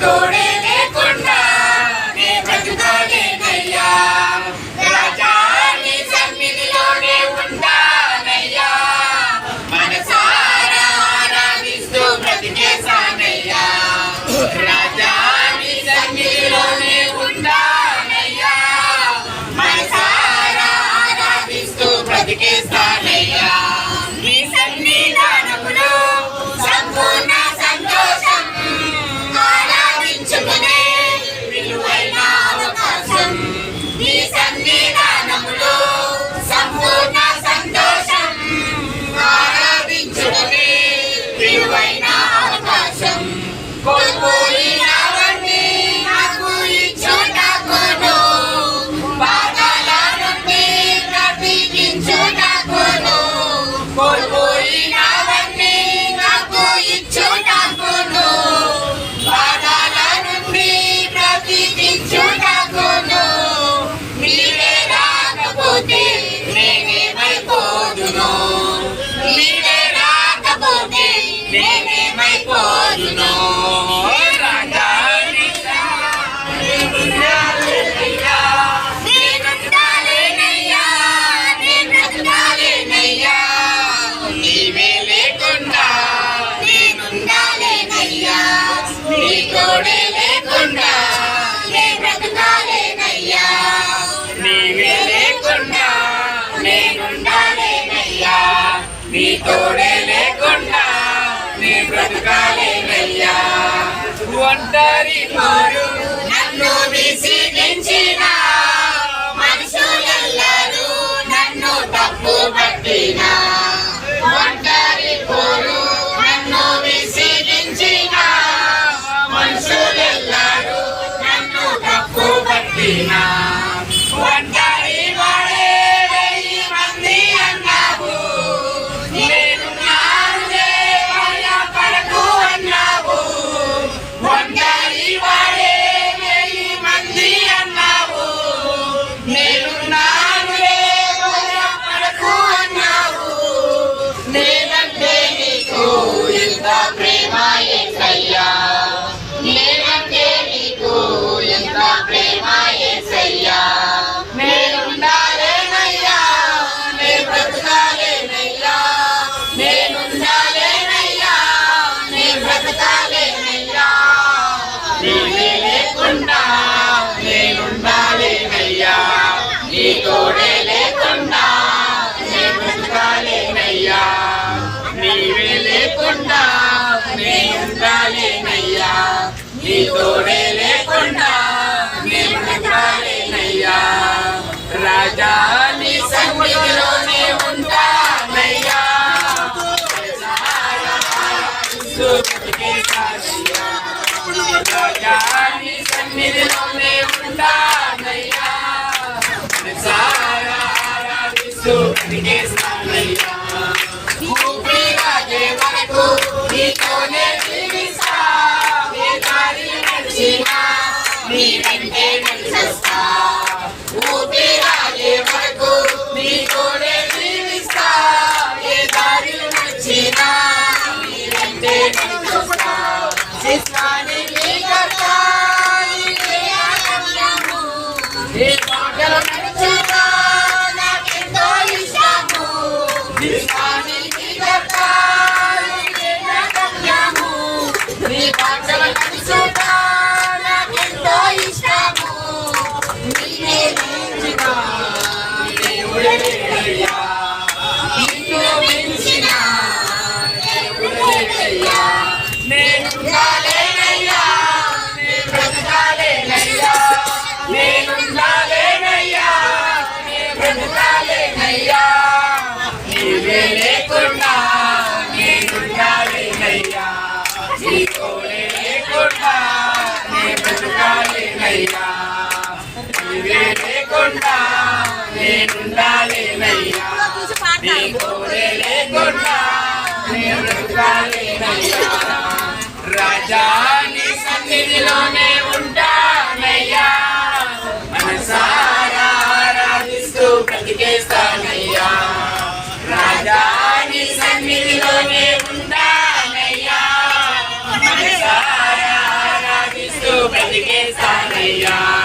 తోడే లేకుండా నే బ్రతుకాలేనయ్యా రాజా నీ సన్నిధిలోనే ఉంటానయ్యా. మనసారా ఆరాధిస్తూ బ్రతికేశానయ్యా. రాజా సన్నిధిలోనే నేనుండాలేనయ్యా నీ తోడే లేకుండా నీ బ్రతకాలేనయ్యా ఒంటరి తోడే లేకుండా నీ బ్రతకాలేనయ్యా నీవే లేకుండా నీ ఉండాలేనయ్యా నీ తోడే సన్నిధిలోనే ఉంటానయ్యా It's Zara, Zara, Zara, Zara, లేనయ్యా రాజాని సన్నిధిలోనే ఉంటా Yeah!